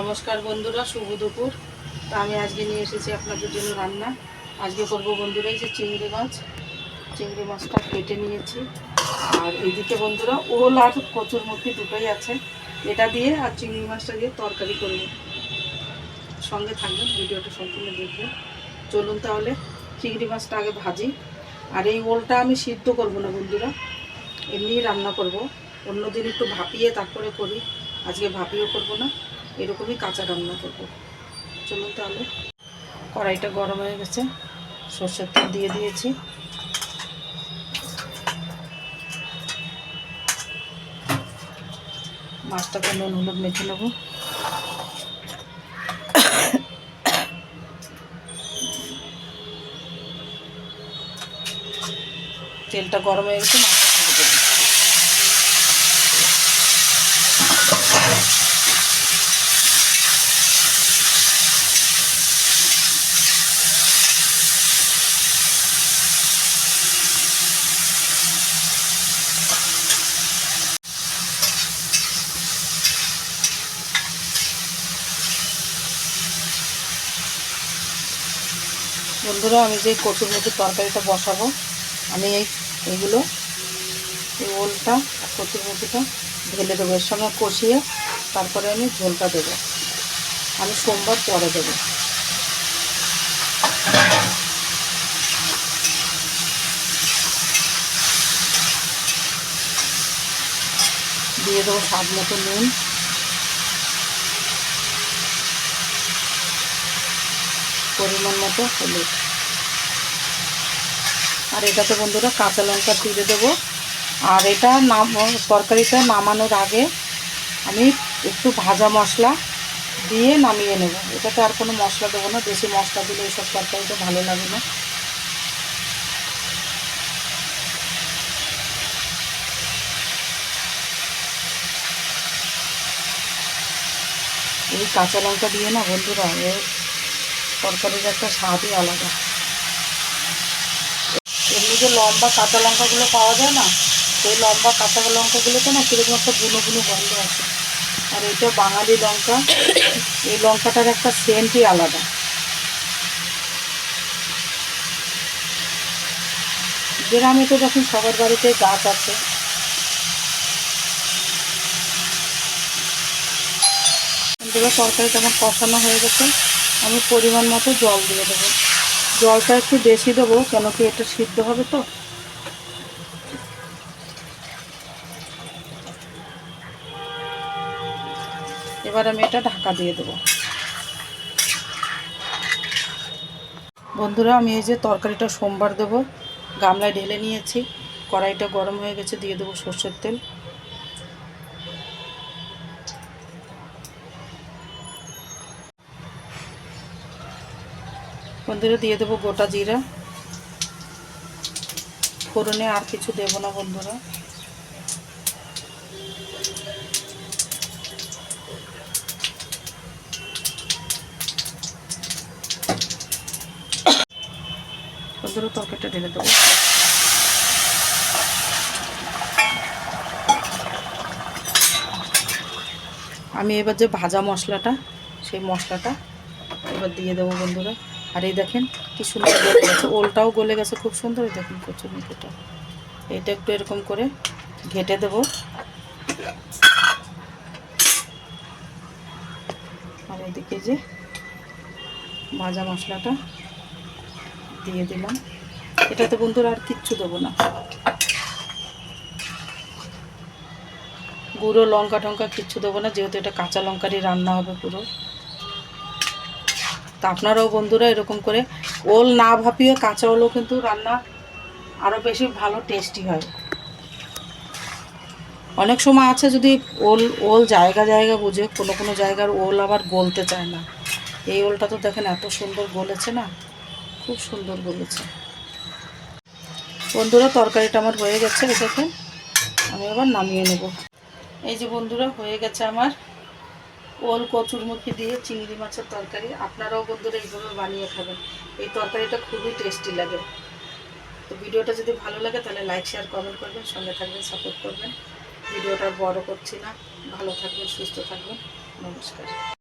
নমস্কার বন্ধুরা, শুভ দুপুর। তা আমি আজকে নিয়ে এসেছি আপনাদের জন্য রান্না। আজকে করব বন্ধুরা এই যে চিংড়ি মাছ। চিংড়ি মাছটা কেটে নিয়েছি। আর এইদিকে বন্ধুরা ওল আর কচুর মুখি দুটোই আছে। এটা দিয়ে আর চিংড়ি মাছটা দিয়ে তরকারি করব সঙ্গে থাকবেন, ভিডিওটা সম্পূর্ণ দেখবেন। চলুন তাহলে চিংড়ি মাছটা আগে ভাজি। আর এই ওলটা আমি সিদ্ধ করব না বন্ধুরা। এমনিই রান্না করব। অন্যদিন একটু ভাপিয়ে তারপরে করি। আজকে ভাপিও করব না, এরকমই কাঁচা রান্না করব। চলুন তাহলে, কড়াইটা গরম হয়ে গেছে, সর্ষের তেল দিয়ে দিয়েছি। মাছটাকে নুন হলুদ মেখে নেব। তেলটা গরম হয়ে গেছে, মাছটা ঢেলে দেবো বন্ধুরা, আমি যে কচুর মুখির তরকারিটা বসাবো, আমি এই এইগুলো, এই ওলটা আর কচুর মুখিটা ঢেলে দেবো। এর সঙ্গে কষিয়ে তারপরে আমি ঝোলটা দেবো। আমি সোমবার পরে দেবো। দিয়ে দেবো স্বাদ মতো নুন। পরিমাণ মতো হলুদ। আর এটাতে বন্ধুরা কাঁচা লঙ্কা দিয়ে দেবো। আর এটা নাম তরকারিটা নামানোর আগে আমি একটু ভাজা মশলা দিয়ে নামিয়ে নেব। এটাতে আর কোনো মশলা দেবো না, বেশি মশলা দিলে এইসব তরকারিটা ভালো লাগে না। এই কাঁচা লঙ্কা দিয়ে না বন্ধুরা তরকারির একটা স্বাদই আলাদা। এমনি যে লম্বা কাঁচা লঙ্কাগুলো পাওয়া যায় না, সেই লম্বা কাঁচা লঙ্কাগুলোতে না কীরকম একটা বুনো বুনো গন্ধ আছে আর এটা বাঙালি লঙ্কা, এই লঙ্কাটার একটা সেন্টই আলাদা। গ্রামে তো দেখুন সবার বাড়িতে গাছ আছে তরকারিটা আমার কষানো হয়ে গেছে। আমি পরিমাণ মতো জল দিয়ে দেবো। জলটা একটু বেশি দেবো, কেন কি এটা সিদ্ধ হবে তো? এবার আমি এটা ঢাকা দিয়ে দেবো। বন্ধুরা, আমি এই যে তরকারিটা সোমবার দেবো। গামলায় ঢেলে নিয়েছি। কড়াইটা গরম হয়ে গেছে, দিয়ে দেবো সর্ষের তেল। বন্ধুরা, দিয়ে দেবো গোটা জিরা। ফোড়নে আর কিছু দেবো না বন্ধুরা। বন্ধুরা, তরকারিটা ঢেলে দেবো। আমি এবার যে ভাজা মশলাটা, সেই মশলাটা এবার দিয়ে দেবো বন্ধুরা। আর এই দেখেন কি সুন্দর গেছে। ওলটাও গলে গেছে, খুব সুন্দর। দেখুন কচুর মুখিটা। এটা একটু এরকম করে ঘেটে দেব। আর এদিকে যে ভাজা মশলাটা দিয়ে দিলাম। এটাতে বন্ধুরা আর কিচ্ছু দেবো না। গুঁড়ো লঙ্কা টঙ্কা কিচ্ছু দেবো না, যেহেতু এটা কাঁচা লঙ্কারই রান্না হবে পুরো। তা আপনারাও বন্ধুরা এরকম করে ওল না ভাপিয়ে কাঁচা ওলও কিন্তু রান্না আরও বেশি ভালো টেস্টি হয়। অনেক সময় আছে যদি ওল ওল জায়গা জায়গা বুঝে, কোনো কোনো জায়গার ওল আবার গলতে চায় না। এই ওলটা তো দেখেন এত সুন্দর গলেছে না? খুব সুন্দর গলেছে। বন্ধুরা, তরকারিটা আমার হয়ে গেছে দেখেন আমি আবার নামিয়ে নেব। এই যে বন্ধুরা, হয়ে গেছে আমার ওল কচুরমুখি দিয়ে চিংড়ি মাছের তরকারি। আপনারাও বন্ধুরা এইভাবে বানিয়ে খাবেন। এই তরকারিটা খুবই টেস্টি লাগে। তো ভিডিওটা যদি ভালো লাগে তাহলে লাইক শেয়ার কমেন্ট করবেন, সঙ্গে থাকবেন সাপোর্ট করবেন। ভিডিওটা বড় করছি না। ভালো থাকবেন, সুস্থ থাকবেন। নমস্কার।